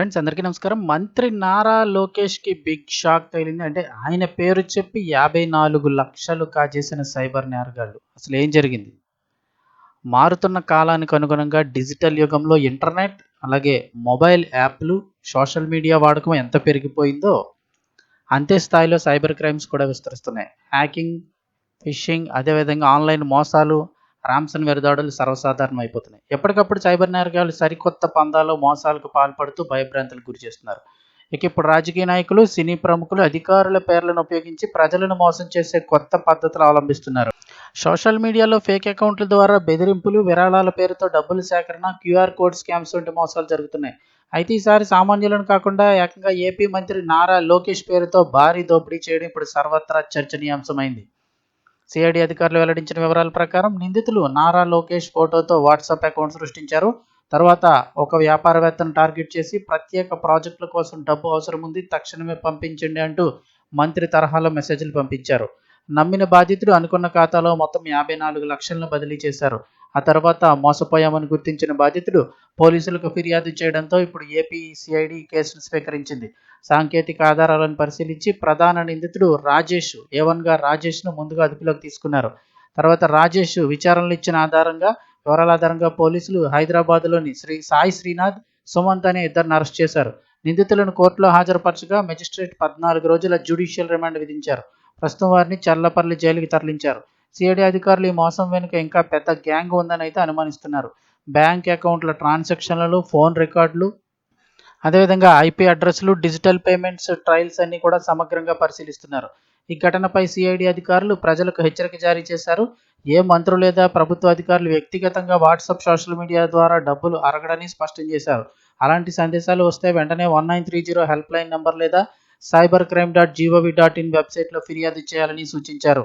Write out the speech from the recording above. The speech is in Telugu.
ఫ్రెండ్స్ అందరికీ నమస్కారం. మంత్రి నారా లోకేష్కి బిగ్ షాక్ తగిలింది. అంటే ఆయన పేరు చెప్పి యాభై నాలుగు లక్షలు కాజేసిన సైబర్ నేరగాళ్ళు. అసలు ఏం జరిగింది? మారుతున్న కాలానికి అనుగుణంగా డిజిటల్ యుగంలో ఇంటర్నెట్ అలాగే మొబైల్ యాప్లు సోషల్ మీడియా వాడకం ఎంత పెరిగిపోయిందో అంతే స్థాయిలో సైబర్ క్రైమ్స్ కూడా విస్తరిస్తున్నాయి. హ్యాకింగ్ ఫిషింగ్ అదేవిధంగా ఆన్లైన్ మోసాలు రామ్సన్ దాడులు సర్వసాధారణం అయిపోతున్నాయి. ఎప్పటికప్పుడు సైబర్ నేరగాలు సరికొత్త పందాలో మోసాలకు పాల్పడుతూ భయభ్రాంతులకు గురి చేస్తున్నారు. ఇక ఇప్పుడు రాజకీయ నాయకులు సినీ ప్రముఖులు అధికారుల పేర్లను ఉపయోగించి ప్రజలను మోసం చేసే కొత్త పద్ధతులు అవలంబిస్తున్నారు. సోషల్ మీడియాలో ఫేక్ అకౌంట్ల ద్వారా బెదిరింపులు విరాళాల పేరుతో డబ్బులు సేకరణ క్యూఆర్ కోడ్ స్కామ్స్ వంటి మోసాలు జరుగుతున్నాయి. అయితే ఈసారి సామాన్యులను కాకుండా ఏకంగా ఏపీ మంత్రి నారా లోకేష్ పేరుతో భారీ దోపిడీ చేయడం ఇప్పుడు సర్వత్రా చర్చనీయాంశమైంది. సిఐడి అధికారులు వెల్లడించిన వివరాల ప్రకారం నిందితులు నారా లోకేష్ ఫోటోతో వాట్సాప్ అకౌంట్ సృష్టించారు. తర్వాత ఒక వ్యాపారవేత్తను టార్గెట్ చేసి ప్రత్యేక ప్రాజెక్టుల కోసం డబ్బు అవసరం ఉంది తక్షణమే పంపించండి అంటూ మంత్రి తరహాలో మెసేజ్లు పంపించారు. నమ్మిన బాధితుడు అనుకున్న ఖాతాలో మొత్తం యాభై నాలుగు లక్షలను బదిలీ చేశారు. ఆ తర్వాత మోసపోయామని గుర్తించిన బాధితుడు పోలీసులకు ఫిర్యాదు చేయడంతో ఇప్పుడు ఏపీ సిఐడి కేసును స్వీకరించింది. సాంకేతిక ఆధారాలను పరిశీలించి ప్రధాన నిందితుడు రాజేష్ ఏవన్గా రాజేష్ను ముందుగా అదుపులోకి తీసుకున్నారు. తర్వాత రాజేష్ విచారణలు ఇచ్చిన ఆధారంగా వివరాల ఆధారంగా పోలీసులు హైదరాబాద్లోని శ్రీ సాయి శ్రీనాథ్ సుమంత్ అనే ఇద్దరిని అరెస్ట్ చేశారు. నిందితులను కోర్టులో హాజరుపరచగా మెజిస్ట్రేట్ పద్నాలుగు రోజుల జ్యుడిషియల్ రిమాండ్ విధించారు. ప్రస్తుతం వారిని చల్లపల్లి జైలుకి తరలించారు. సిఐడి అధికారులు ఈ మోసం వెనుక ఇంకా పెద్ద గ్యాంగ్ ఉందని అయితే అనుమానిస్తున్నారు. బ్యాంక్ అకౌంట్ల ట్రాన్సాక్షన్లు ఫోన్ రికార్డులు అదేవిధంగా ఐపీ అడ్రస్లు డిజిటల్ పేమెంట్స్ ట్రయల్స్ అన్ని కూడా సమగ్రంగా పరిశీలిస్తున్నారు. ఈ ఘటనపై సిఐడి అధికారులు ప్రజలకు హెచ్చరిక జారీ చేశారు. ఏ మంత్రులు లేదా ప్రభుత్వ అధికారులు వ్యక్తిగతంగా వాట్సాప్ సోషల్ మీడియా ద్వారా డబ్బులు అరగడని స్పష్టం చేశారు. అలాంటి సందేశాలు వస్తే వెంటనే one nine three zero help line number లేదా cyber crime dot G O V dot in వెబ్సైట్లో ఫిర్యాదు చేయాలని సూచించారు.